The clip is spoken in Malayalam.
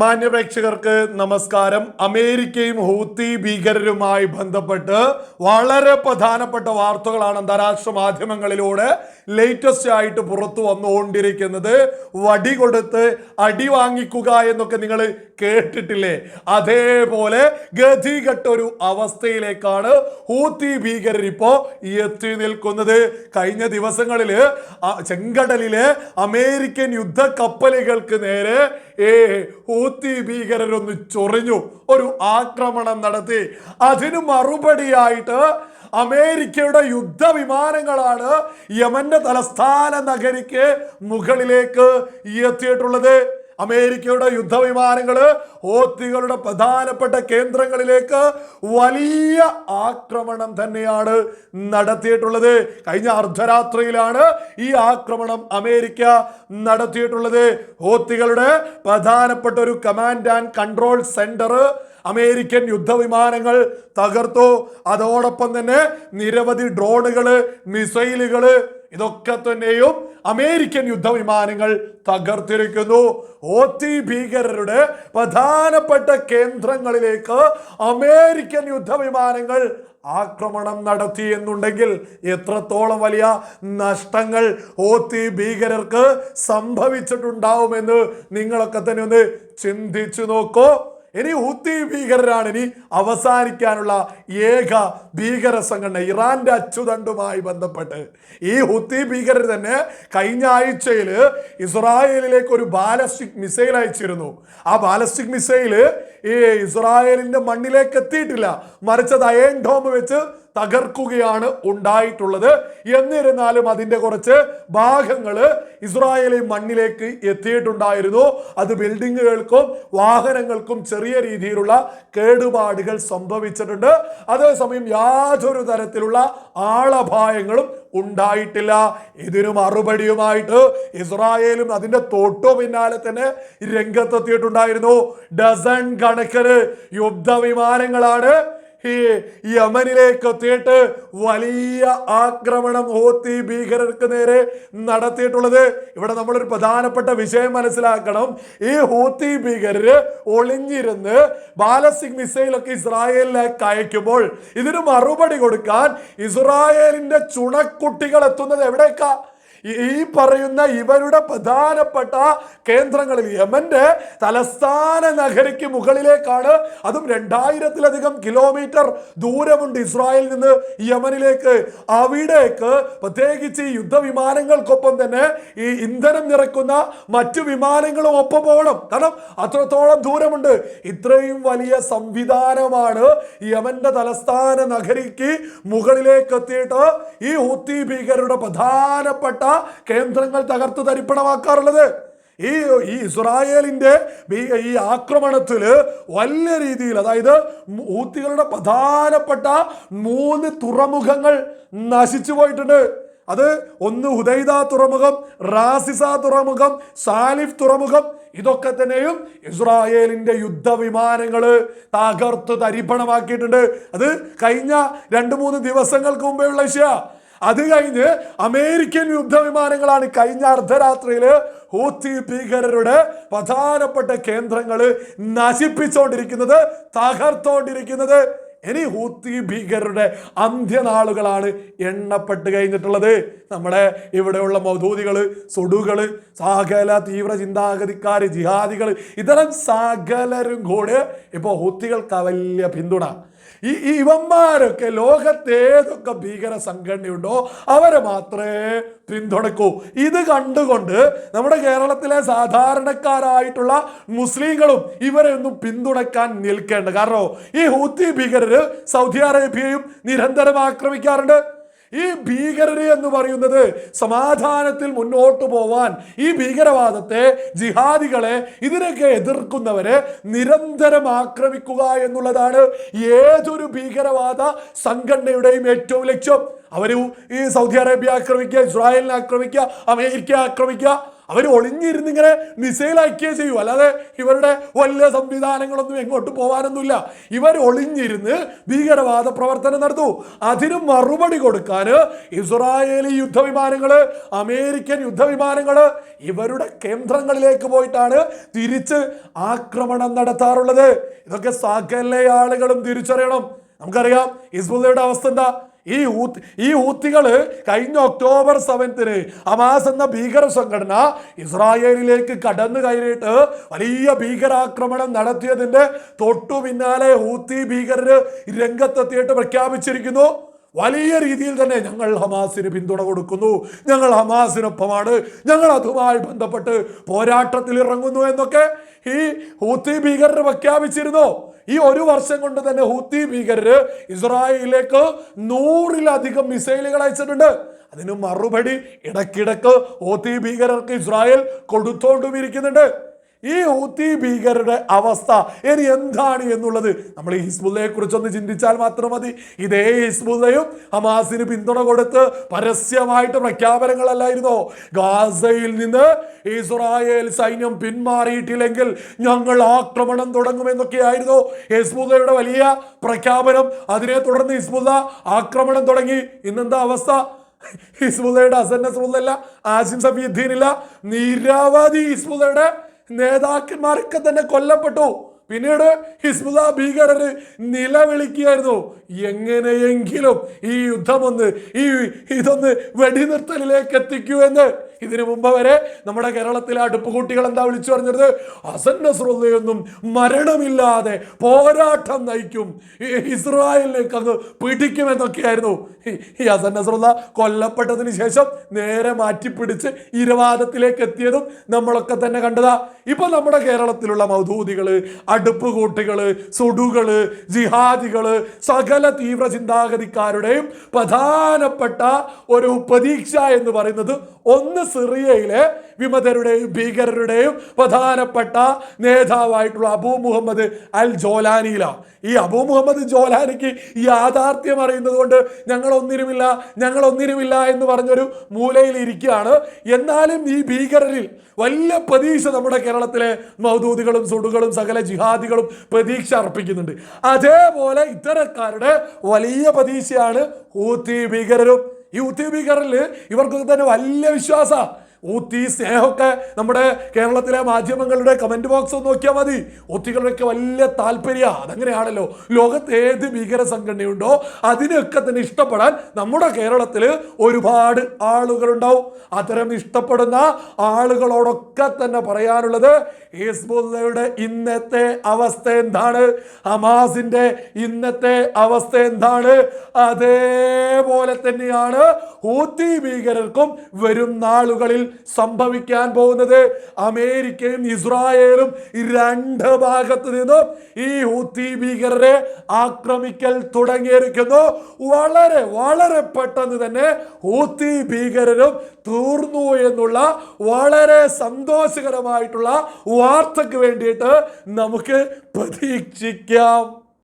മാന്യപ്രേക്ഷകർക്ക് നമസ്കാരം. അമേരിക്കയും ഹൂത്തി ഭീകരരുമായി ബന്ധപ്പെട്ട് വളരെ പ്രധാനപ്പെട്ട വാർത്തകളാണ് അന്താരാഷ്ട്ര മാധ്യമങ്ങളിലൂടെ ലേറ്റസ്റ്റ് ആയിട്ട് പുറത്തു വന്നുകൊണ്ടിരിക്കുന്നത്. വടി കൊടുത്ത് അടി വാങ്ങിക്കുക എന്നൊക്കെ നിങ്ങൾ കേട്ടിട്ടില്ലേ? അതേപോലെ ഗതികെട്ട ഒരു അവസ്ഥയിലേക്കാണ് ഹൂത്തി ഭീകരർ ഇപ്പോൾ എത്തി നിൽക്കുന്നത്. കഴിഞ്ഞ ദിവസങ്ങളിൽ ചെങ്കടലിലെ അമേരിക്കൻ യുദ്ധ കപ്പലുകൾക്ക് നേരെ ഏ ഹൂത്തി ഭീകരരൊന്ന് ചൊറിഞ്ഞു. ഒരു ആക്രമണം നടത്തി. അതിന് മറുപടിയായിട്ട് അമേരിക്കയുടെ യുദ്ധവിമാനങ്ങളാണ് യമന്റെ തലസ്ഥാന നഗരിക്ക് മുകളിലേക്ക് എത്തിയിട്ടുള്ളത്. അമേരിക്കയുടെ യുദ്ധവിമാനങ്ങൾ ഹോത്തികളുടെ പ്രധാനപ്പെട്ട കേന്ദ്രങ്ങളിലേക്ക് വലിയ ആക്രമണം തന്നെയാണ് നടത്തിയിട്ടുള്ളത്. കഴിഞ്ഞ അർദ്ധരാത്രിയിലാണ് ഈ ആക്രമണം അമേരിക്ക നടത്തിയിട്ടുള്ളത്. ഹോത്തികളുടെ പ്രധാനപ്പെട്ട ഒരു command and control centre American യുദ്ധവിമാനങ്ങൾ തകർത്തു. അതോടൊപ്പം തന്നെ നിരവധി ഡ്രോണുകൾ മിസൈലുകൾ ഇതൊക്കെ തന്നെയും അമേരിക്കൻ യുദ്ധവിമാനങ്ങൾ തകർത്തിരിക്കുന്നു. ഓത്തി ഭീകരരുടെ പ്രധാനപ്പെട്ട കേന്ദ്രങ്ങളിലേക്ക് അമേരിക്കൻ യുദ്ധവിമാനങ്ങൾ ആക്രമണം നടത്തി എന്നുണ്ടെങ്കിൽ എത്രത്തോളം വലിയ നഷ്ടങ്ങൾ ഓത്തി ഭീകരർക്ക് സംഭവിച്ചിട്ടുണ്ടാവുമെന്ന് നിങ്ങളൊക്കെ തന്നെ ഒന്ന് ചിന്തിച്ചു നോക്കൂ. ഇനി ഹുത്തി ഭീകരരാണ്. ഇനി അവസാനിക്കാനുള്ള ഏക ഭീകര സംഘടന ഇറാന്റെ അച്ചുതണ്ടുമായി ബന്ധപ്പെട്ട്. ഈ ഹുത്തി ഭീകരർ തന്നെ കഴിഞ്ഞ ആഴ്ചയിൽ ഇസ്രായേലിലേക്ക് ഒരു ബാലസ്റ്റിക് മിസൈൽ അയച്ചിരുന്നു. ആ ബാലസ്റ്റിക് മിസൈൽ ഈ ഇസ്രായേലിന്റെ മണ്ണിലേക്ക് എത്തിയിട്ടില്ല. മറിച്ചത് അയൻ ഡോം വെച്ച് തകർക്കുകയാണ് ഉണ്ടായിട്ടുള്ളത്. എന്നിരുന്നാലും അതിന്റെ കുറച്ച് ഭാഗങ്ങൾ ഇസ്രായേലി മണ്ണിലേക്ക് എത്തിയിട്ടുണ്ടായിരുന്നു. അത് ബിൽഡിങ്ങുകൾക്കും വാഹനങ്ങൾക്കും ചെറിയ രീതിയിലുള്ള കേടുപാടുകൾ സംഭവിച്ചിട്ടുണ്ട്. അതേസമയം യാതൊരു തരത്തിലുള്ള ആളപായങ്ങളും ഉണ്ടായിട്ടില്ല. ഇതിനു മറുപടിയുമായിട്ട് ഇസ്രായേലും അതിന്റെ തൊട്ടു പിന്നാലെ തന്നെ രംഗത്തെത്തിയിട്ടുണ്ടായിരുന്നു. ഡസൺ കണക്കിന് യുദ്ധവിമാനങ്ങളാണ് ഈ യമനിലേക്ക് എത്തിയിട്ട് വലിയ ആക്രമണം ഹോത്തി ഭീകരർക്ക് നേരെ നടത്തിയിട്ടുള്ളത്. ഇവിടെ നമ്മളൊരു പ്രധാനപ്പെട്ട വിഷയം മനസ്സിലാക്കണം. ഈ ഹോത്തി ഭീകരര് ഒളിഞ്ഞിരുന്ന് ബാലസ്റ്റിക് മിസൈലൊക്കെ ഇസ്രായേലിലേക്ക് അയക്കുമ്പോൾ ഇതിന് മറുപടി കൊടുക്കാൻ ഇസ്രായേലിന്റെ ചുണക്കുട്ടികൾ എത്തുന്നത് എവിടേക്കാ? ഈ- പറയുന്ന ഇവരുടെ പ്രധാനപ്പെട്ട കേന്ദ്രങ്ങളിൽ യമന്റെ തലസ്ഥാന നഗരിക്ക് മുകളിലേക്കാണ്. അതും രണ്ടായിരത്തിലധികം കിലോമീറ്റർ ദൂരമുണ്ട് ഇസ്രായേലിൽ നിന്ന് യമനിലേക്ക്. അവിടേക്ക് പ്രത്യേകിച്ച് യുദ്ധവിമാനങ്ങൾക്കൊപ്പം തന്നെ ഈ ഇന്ധനം നിറക്കുന്ന മറ്റു വിമാനങ്ങളും ഒപ്പം പോകണം. കാരണം അത്രത്തോളം ദൂരമുണ്ട്. ഇത്രയും വലിയ സംവിധാനമാണ് യമന്റെ തലസ്ഥാന നഗരിക്ക് മുകളിലേക്ക് എത്തിയിട്ട് ഈ ഹൂത്തി ഭീകരരുടെ പ്രധാനപ്പെട്ട കേന്ദ്രങ്ങൾ തകർത്ത് തരിപ്പണമാക്കാറുള്ളത്. ഈ ഈ ഇസ്രായേലിന്റെ ഈ ആക്രമണത്തിൽ വലിയ രീതിയിൽ അതായത് ഊത്തികളുടെ പ്രധാനപ്പെട്ട മൂന്ന് തുറമുഖങ്ങൾ നശിച്ചു പോയിട്ടുണ്ട്. അത് ഒന്ന് ഹുദൈദ തുറമുഖം റാസിസ തുറമുഖം സാലിഫ് തുറമുഖം ഇതൊക്കെ തന്നെയും ഇസ്രായേലിന്റെ യുദ്ധവിമാനങ്ങൾ തകർത്ത് തരിപ്പണമാക്കിയിട്ടുണ്ട്. അത് കഴിഞ്ഞ രണ്ട് മൂന്ന് ദിവസങ്ങൾക്ക് മുമ്പേ ഉള്ള വിഷയ അത് കഴിഞ്ഞ് അമേരിക്കൻ യുദ്ധവിമാനങ്ങളാണ് കഴിഞ്ഞ അർദ്ധരാത്രിയിൽ ഹൂത്തി ഭീകരരുടെ പ്രധാനപ്പെട്ട കേന്ദ്രങ്ങൾ നശിപ്പിച്ചുകൊണ്ടിരിക്കുന്നത് തകർത്തോണ്ടിരിക്കുന്നത്. ഇനി ഹൂത്തി ഭീകരരുടെ അന്ത്യനാളുകളാണ് എണ്ണപ്പെട്ട് കഴിഞ്ഞിട്ടുള്ളത്. നമ്മുടെ ഇവിടെയുള്ള മൗദൂദികൾ സുഡുകൾ സകല തീവ്ര ചിന്താഗതിക്കാർ ജിഹാദികൾ ഇത്തരം സകലരും കൂടെ ഇപ്പോൾ ഹൂത്തികൾക്ക് വലിയ പിന്തുണ. ഈ ഇവന്മാരൊക്കെ ലോകത്ത് ഏതൊക്കെ ഭീകര സംഘടനയുണ്ടോ അവരെ മാത്രമേ പിന്തുണക്കൂ ഇത് കണ്ടുകൊണ്ട് നമ്മുടെ കേരളത്തിലെ സാധാരണക്കാരായിട്ടുള്ള മുസ്ലിങ്ങളും ഇവരെ ഒന്നും പിന്തുണക്കാൻ നിൽക്കേണ്ട. കാരണം ഈ ഹൂത്തി ഭീകരർ സൗദി അറേബ്യയും നിരന്തരം ആക്രമിക്കാറുണ്ട്. ഈ ഭീകരര് എന്ന് പറയുന്നത് സമാധാനത്തിൽ മുന്നോട്ട് പോവാൻ ഈ ഭീകരവാദത്തെ ജിഹാദികളെ ഇതിനൊക്കെ എതിർക്കുന്നവരെ നിരന്തരം ആക്രമിക്കുക എന്നുള്ളതാണ് ഏതൊരു ഭീകരവാദ സംഘടനയുടെയും ഏറ്റവും ലക്ഷ്യം. അവർ ഈ സൗദി അറേബ്യ ആക്രമിക്കുക ഇസ്രായേലിനെ ആക്രമിക്കുക അമേരിക്ക ആക്രമിക്കുക അവർ ഒളിഞ്ഞിരുന്ന് ഇങ്ങനെ മിസൈൽ ചെയ്യൂ. അല്ലാതെ ഇവരുടെ വലിയ സംവിധാനങ്ങളൊന്നും എങ്ങോട്ട് പോകാനൊന്നുമില്ല ഇവർ ഒളിഞ്ഞിരുന്ന് ഭീകരവാദ പ്രവർത്തനം നടത്തു. അതിന് മറുപടി കൊടുക്കാൻ ഇസ്രായേലി യുദ്ധവിമാനങ്ങൾ അമേരിക്കൻ യുദ്ധവിമാനങ്ങൾ ഇവരുടെ കേന്ദ്രങ്ങളിലേക്ക് പോയിട്ടാണ് തിരിച്ച് ആക്രമണം നടത്താറുള്ളത്. ഇതൊക്കെ സകല ആളുകളും തിരിച്ചറിയണം. നമുക്കറിയാം ഹിസ്ബുള്ളയുടെ അവസ്ഥ എന്താ? ഈ ഊത്ത് ഈ ഊത്തികൾ കഴിഞ്ഞ ഒക്ടോബർ സെവൻത്തിന് ഹമാസ് എന്ന ഭീകര സംഘടന ഇസ്രായേലിലേക്ക് കടന്നു കയറിയിട്ട് വലിയ ഭീകരാക്രമണം നടത്തിയതിന്റെ തൊട്ടു പിന്നാലെ ഊത്തി ഭീകരര് രംഗത്തെത്തിയിട്ട് പ്രഖ്യാപിച്ചിരിക്കുന്നു. വലിയ രീതിയിൽ തന്നെ ഞങ്ങൾ ഹമാസിന് പിന്തുണ കൊടുക്കുന്നു. ഞങ്ങൾ ഹമാസിനൊപ്പമാണ്. ഞങ്ങൾ അതുമായി ബന്ധപ്പെട്ട് പോരാട്ടത്തിൽ ഇറങ്ങുന്നു എന്നൊക്കെ ഈ ഹൂത്തി ഭീകരർ പ്രഖ്യാപിച്ചിരുന്നു. ഈ ഒരു വർഷം കൊണ്ട് തന്നെ ഹൂത്തി ഭീകരര് ഇസ്രായേലിലേക്ക് നൂറിലധികം മിസൈലുകൾ അയച്ചിട്ടുണ്ട്. അതിന് മറുപടി ഇടക്കിടക്ക് ഹൂത്തി ഭീകരർക്ക് ഇസ്രായേൽ കൊടുത്തോണ്ടും ഇരിക്കുന്നുണ്ട് ഈ ഹൂത്തി ഭീകരരുടെ അവസ്ഥ ഇനി എന്താണ് എന്നുള്ളത് നമ്മൾ ഈ ഹിസ്ബുല്ലയെ കുറിച്ചൊന്ന് ചിന്തിച്ചാൽ മാത്രം മതി. ഇതേ ഹിസ്ബുല്ലയും ഹമാസിന് പിന്തുണ കൊടുത്ത് പരസ്യമായിട്ട് പ്രഖ്യാപനങ്ങളല്ലായിരുന്നോ? ഗാസയിൽ നിന്ന് ഇസ്രായേൽ സൈന്യം പിന്മാറിയിട്ടില്ലെങ്കിൽ ഞങ്ങൾ ആക്രമണം തുടങ്ങുമെന്നൊക്കെയായിരുന്നു? ഹിസ്ബുല്ലയുടെ വലിയ പ്രഖ്യാപനം. അതിനെ തുടർന്ന് ഹിസ്ബുല്ല ആക്രമണം തുടങ്ങി. ഇന്നെന്താ അവസ്ഥ? ഹിസ്ബുല്ലയുടെ അസൻ നസ്രുല്ല ആസിം സഫീദ്ദീനില്ല നിരവധി ഹിസ്ബുല്ലയുടെ നേതാക്കന്മാരൊക്കെ തന്നെ കൊല്ലപ്പെട്ടു. പിന്നീട് ഹിസ്ബുല ഭീകരര് നിലവിളിക്കുകയായിരുന്നു. എങ്ങനെയെങ്കിലും ഈ യുദ്ധമൊന്ന് ഈ ഇതൊന്ന് വെടിനിർത്തലിലേക്ക് എത്തിക്കൂ എന്ന്. ഇതിനു മുമ്പ് വരെ നമ്മുടെ കേരളത്തിലെ അടുപ്പ് കുട്ടികൾ എന്താ വിളിച്ചു പറഞ്ഞത്? ഹസൻ നസ്രുള്ളയൊന്നും മരണമില്ലാതെ പോരാട്ടം നയിക്കും. ഇസ്രായേലിലേക്ക് അങ്ങ് പിടിക്കുമെന്നൊക്കെയായിരുന്നു ഈ- ഹസൻ നസ്രുള്ള കൊല്ലപ്പെട്ടതിന് ശേഷം നേരെ മാറ്റിപ്പിടിച്ച് ഇരവാദത്തിലേക്ക് എത്തിയതും നമ്മളൊക്കെ തന്നെ കണ്ടതാ. ഇപ്പൊ നമ്മുടെ കേരളത്തിലുള്ള മൗദൂദികൾ അടുപ്പ് കൂട്ടികൾ സുടുകൾ ജിഹാദികൾ സകല തീവ്ര ചിന്താഗതിക്കാരുടെയും പ്രധാനപ്പെട്ട ഒരു പ്രതീക്ഷ എന്ന് പറയുന്നത് ഒന്ന് സിറിയയിലെ വിമതരുടെയും ഭീകരരുടെയും പ്രധാനപ്പെട്ട നേതാവായിട്ടുള്ള അബൂ മുഹമ്മദ് അൽ ജോലാനിയില. ഈ അബൂ മുഹമ്മദ് ജോലാനിക്ക് യാഥാർത്ഥ്യം അറിയുന്നത് കൊണ്ട് ഞങ്ങളൊന്നിനുമില്ല ഞങ്ങളൊന്നിനുമില്ല എന്ന് പറഞ്ഞൊരു മൂലയിൽ ഇരിക്കുകയാണ്. എന്നാലും ഈ ഭീകരരിൽ വലിയ പ്രതീക്ഷ നമ്മുടെ കേരളത്തിലെ മൗദൂദികളും സുടുകളും സകല ജിഹാദികളും പ്രതീക്ഷ അർപ്പിക്കുന്നുണ്ട്. അതേപോലെ ഇത്തരക്കാരുടെ വലിയ പ്രതീക്ഷയാണ് ഊത്തി ഭീകരരും. ഈ ഊത്തി ഭീകരരിൽ ഇവർക്കൊക്കെ തന്നെ വലിയ വിശ്വാസ. ഊത്തി സ്നേഹമൊക്കെ നമ്മുടെ കേരളത്തിലെ മാധ്യമങ്ങളുടെ കമന്റ് ബോക്സ് ഒന്ന് നോക്കിയാൽ മതി. ഊത്തികളുടെയൊക്കെ വലിയ താല്പര്യ. അതങ്ങനെയാണല്ലോ. ലോകത്ത് ഏത് ഭീകര സംഘടനയുണ്ടോ അതിനൊക്കെ തന്നെ ഇഷ്ടപ്പെടാൻ നമ്മുടെ കേരളത്തിൽ ഒരുപാട് ആളുകളുണ്ടാവും. അത്തരം ഇഷ്ടപ്പെടുന്ന ആളുകളോടൊക്കെ തന്നെ പറയാനുള്ളത് ഹിസ്ബുല്ലയുടെ ഇന്നത്തെ അവസ്ഥ എന്താണ്? ഹമാസിന്റെ ഇന്നത്തെ അവസ്ഥ എന്താണ്? അതേപോലെ തന്നെയാണ് ഹൂത്തി ഭീകരർക്കും വരും നാളുകളിൽ സംഭവിക്കാൻ പോകുന്നത് അമേരിക്കയും ഇസ്രായേലും രണ്ട് ഭാഗത്ത് നിന്നും ഈ ഹൂത്തി ഭീകരരെ ആക്രമിക്കൽ തുടങ്ങിയിരിക്കുന്നു. വളരെ വളരെ പെട്ടെന്ന് തന്നെ ഹൂത്തി ഭീകരരും തീർന്നു എന്നുള്ള വളരെ സന്തോഷകരമായിട്ടുള്ള വാർത്തക്ക് വേണ്ടിയിട്ട് നമുക്ക് പ്രതീക്ഷിക്കാം.